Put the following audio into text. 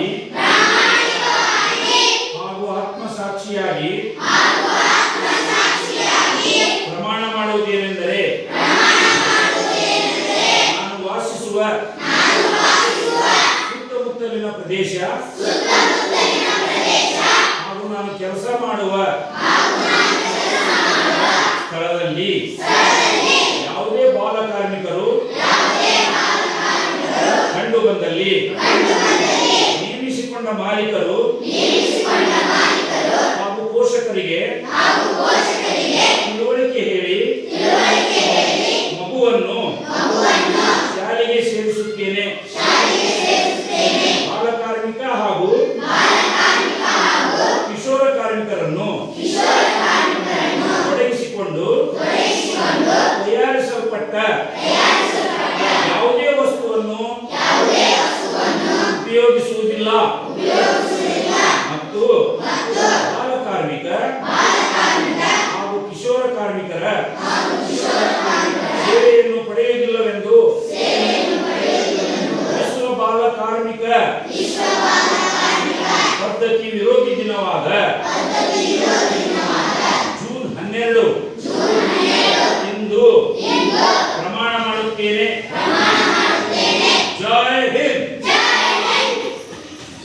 ಪ್ರಾಮಾಣಿಕವಾಗಿ ಹಾಗೂ ಆತ್ಮಸಾಕ್ಷಿಯಾಗಿ ಪ್ರಮಾಣ ಮಾಡುವುದೇನೆಂದರೆ ನಾನು ವಾಸಿಸುವ ಸುತ್ತಮುತ್ತಲಿನ ಪ್ರದೇಶ ಹಾಗೂ ನಾನು ಕೆಲಸ ಮಾಡುವ ಸ್ಥಳದಲ್ಲಿ ಯಾವುದೇ ಬಾಲಕಾರ್ಮಿಕರು ಕಂಡು ಬಂದಲ್ಲಿ ನೇಮಿಸಿಕೊಂಡ ಮಾಲೀಕರು ಹಾಗೂ ಪೋಷಕರಿಗೆ ತಿಳುವಳಿಕೆ ಹೇಳಿ ಮಗುವನ್ನು ಶಾಲೆಗೆ ಸೇರಿಸುತ್ತೇನೆ ಬಾಲ ಕಾರ್ಮಿಕ ಹಾಗೂ ಕಿಶೋರ ಕಾರ್ಮಿಕರನ್ನು ತೊಡಗಿಸಿಕೊಂಡು ತಯಾರಿಸಲ್ಪಟ್ಟ ಯಾವುದೇ ವಸ್ತುವನ್ನು ಉಪಯೋಗಿಸುವುದಿಲ್ಲ. ಮತ್ತು ಬಾಲ ಕಾರ್ಮಿಕ ಹಾಗೂ ಕಿಶೋರ ಕಾರ್ಮಿಕರ ಸೇವೆಯನ್ನು ಪಡೆಯುವುದಿಲ್ಲವೆಂದು ವಿಶ್ವ ಬಾಲ ಕಾರ್ಮಿಕ ಪದ್ಧತಿ ವಿರೋಧಿ ದಿನವಾದ